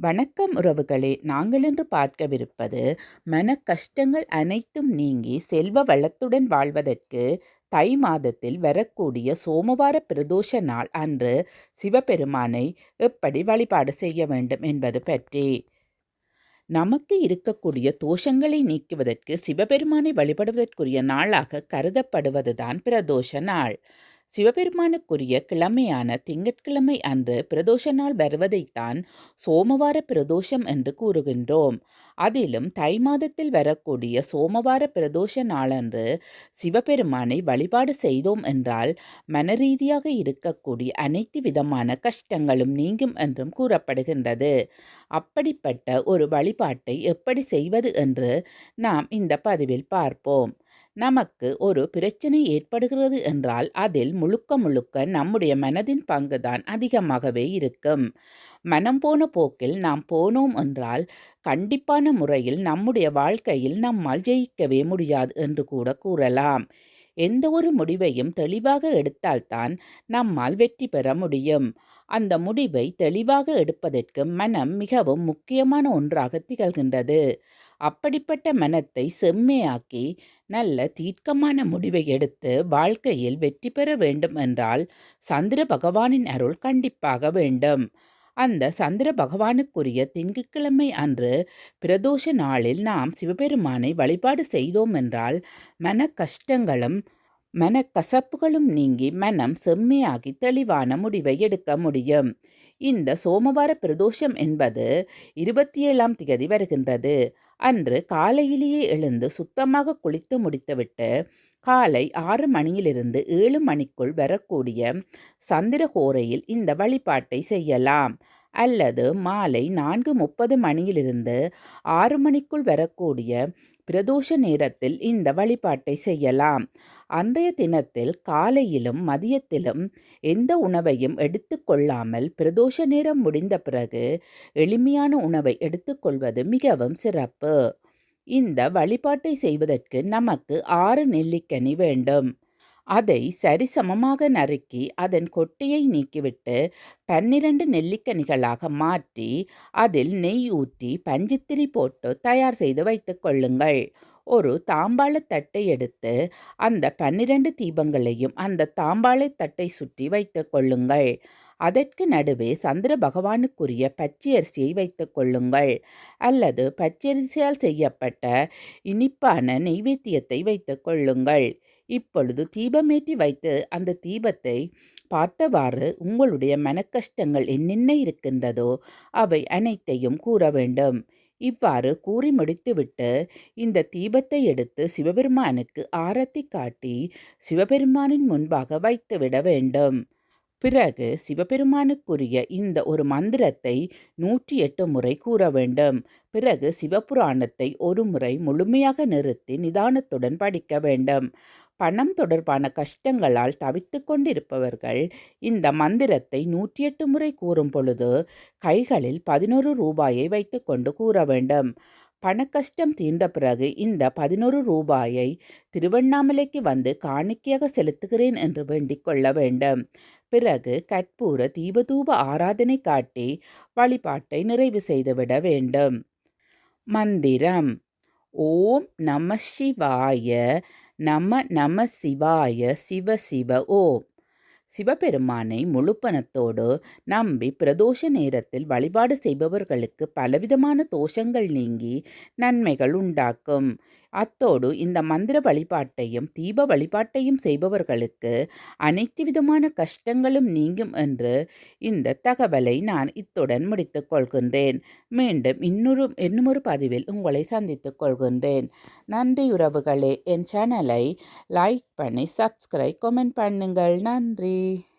வணக்கம் உறவுகளே நாங்கள் இன்று பார்க்கவிருப்பது மன கஷ்டங்கள் அனைத்தும் நீங்கி செல்வ வளத்துடன் வாழ்வதற்கு தை மாதத்தில் வரக்கூடிய சோமவார பிரதோஷ நாள் அன்று சிவபெருமானை எப்படி வழிபாடு செய்ய வேண்டும் என்பது பற்றி. நமக்கு இருக்கக்கூடிய தோஷங்களை நீக்குவதற்கு சிவபெருமானை வழிபடுவதற்குரிய நாளாக கருதப்படுவதுதான் பிரதோஷ நாள். சிவபெருமானுக்குரிய கிழமையான திங்கட்கிழமை அன்று பிரதோஷ நாள் வருவதைத்தான் சோமவார பிரதோஷம் என்று கூறுகின்றோம். அதிலும் தை மாதத்தில் வரக்கூடிய சோமவார பிரதோஷ நாளன்று சிவபெருமானை வழிபாடு செய்தோம் என்றால் மனரீதியாக இருக்கக்கூடிய அனைத்து விதமான கஷ்டங்களும் நீங்கும் என்றும் கூறப்படுகின்றது. அப்படிப்பட்ட ஒரு வழிபாட்டை எப்படி செய்வது என்று நாம் இந்த பதிவில் பார்ப்போம். நமக்கு ஒரு பிரச்சனை ஏற்படுகிறது என்றால் அதில் முழுக்க முழுக்க நம்முடைய மனதின் பங்குதான் அதிகமாகவே இருக்கும். மனம் போன போக்கில் நாம் போனோம் என்றால் கண்டிப்பான முறையில் நம்முடைய வாழ்க்கையில் நம்மால் ஜெயிக்கவே முடியாது என்று கூட கூறலாம். எந்த ஒரு முடிவையும் தெளிவாக எடுத்தால்தான் நம்மால் வெற்றி பெற முடியும். அந்த முடிவை தெளிவாக எடுப்பதற்கு மனம் மிகவும் முக்கியமான ஒன்றாக திகழ்கின்றது. அப்படிப்பட்ட மனத்தை செம்மையாக்கி நல்ல தீர்க்கமான முடிவை எடுத்து வாழ்க்கையில் வெற்றி பெற வேண்டும் என்றால் சந்திர பகவானின் அருள் கண்டிப்பாக வேண்டும். அந்த சந்திர பகவானுக்குரிய திங்கட்கிழமை அன்று பிரதோஷ நாளில் நாம் சிவபெருமானை வழிபாடு செய்தோம் என்றால் மன கஷ்டங்களும் மனக்கசப்புகளும் நீங்கி மனம் செம்மையாகி தெளிவான முடிவை எடுக்க முடியும். இந்த சோமவார பிரதோஷம் என்பது இருபத்தி ஏழாம் திகதி வருகின்றது. அன்று காலையிலேயே எழுந்து சுத்தமாக குளித்து முடித்துவிட்டு காலை ஆறு மணியிலிருந்து ஏழு மணிக்குள் வரக்கூடிய சந்திரகோரையில் இந்த வழிபாட்டை செய்யலாம். அல்லது மாலை நான்கு முப்பது மணியிலிருந்து ஆறு மணிக்குள் வரக்கூடிய பிரதோஷ நேரத்தில் இந்த வழிபாட்டை செய்யலாம். அன்றைய தினத்தில் காலையிலும் மதியத்திலும் எந்த உணவையும் எடுத்துக்கொள்ளாமல் பிரதோஷ நேரம் முடிந்த பிறகு எளிமையான உணவை எடுத்துக்கொள்வது மிகவும் சிறப்பு. இந்த வழிபாட்டை செய்வதற்கு நமக்கு ஆறு நெல்லிக்கனி வேண்டும். அதை சரிசமமாக நறுக்கி அதன் கொட்டையை நீக்கிவிட்டு பன்னிரண்டு நெல்லிக்கனிகளாக மாற்றி அதில் நெய் ஊற்றி பஞ்சித்திரி போட்டு தயார் செய்து வைத்து கொள்ளுங்கள். ஒரு தாம்பாள தட்டை எடுத்து அந்த பன்னிரண்டு தீபங்களையும் அந்த தாம்பாள தட்டை சுற்றி வைத்து கொள்ளுங்கள். அதற்கு நடுவே சந்திர பகவானுக்குரிய பச்சரிசியை வைத்து கொள்ளுங்கள். அல்லது பச்சரிசியால் செய்யப்பட்ட இனிப்பான நெய்வேத்தியத்தை வைத்து கொள்ளுங்கள். இப்பொழுது தீபமேற்றி வைத்து அந்த தீபத்தை பார்த்தவாறு உங்களுடைய மனக்கஷ்டங்கள் என்னென்ன இருக்கின்றதோ அவை அனைத்தையும் கூற வேண்டும். இவ்வாறு கூறி முடித்துவிட்டு இந்த தீபத்தை எடுத்து சிவபெருமானுக்கு ஆரத்தி காட்டி சிவபெருமானின் முன்பாக வைத்துவிட வேண்டும். பிறகு சிவபெருமானுக்குரிய இந்த ஒரு மந்திரத்தை நூற்றி எட்டு முறை கூற வேண்டும். பிறகு சிவபுராணத்தை ஒரு முறை முழுமையாக நிறுத்தி நிதானத்துடன் படிக்க வேண்டும். பணம் தொடர்பான கஷ்டங்களால் தவித்து கொண்டிருப்பவர்கள் இந்த மந்திரத்தை நூற்றி எட்டு முறை கூறும் பொழுது கைகளில் பதினோரு ரூபாயை வைத்துக்கொண்டு கூற வேண்டும். பணக்கஷ்டம் தீர்ந்த பிறகு இந்த பதினோரு ரூபாயை திருவண்ணாமலைக்கு வந்து காணிக்கையாக செலுத்துகிறேன் என்று வேண்டிக் கொள்ள வேண்டும். பிறகு கற்பூர தீபதூப ஆராதனை காட்டி வழிபாட்டை நிறைவு செய்துவிட வேண்டும். மந்திரம். ஓம் நம சிவாய நம நம சிவாய சிவ சிவ ஓம். சிவபெருமானை முழுப்பணத்தோடு நம்பி பிரதோஷ நேரத்தில் வழிபாடு செய்பவர்களுக்கு பலவிதமான தோஷங்கள் நீங்கி நன்மைகள் உண்டாக்கும். அத்தோடு இந்த மந்திர வழிபாட்டையும் தீப வழிபாட்டையும் செய்பவர்களுக்கு அனைத்து விதமான கஷ்டங்களும் நீங்கும் என்று இந்த தகவலை நான் இத்துடன் முடித்துக் கொள்கின்றேன். மீண்டும் இன்னொரு இன்னொரு பதிவில் உங்களை சந்தித்துக் கொள்கின்றேன். நன்றி உறவுகளே. என் சேனலை லைக் பண்ணி சப்ஸ்கிரைப் கமெண்ட் பண்ணுங்கள். நன்றி.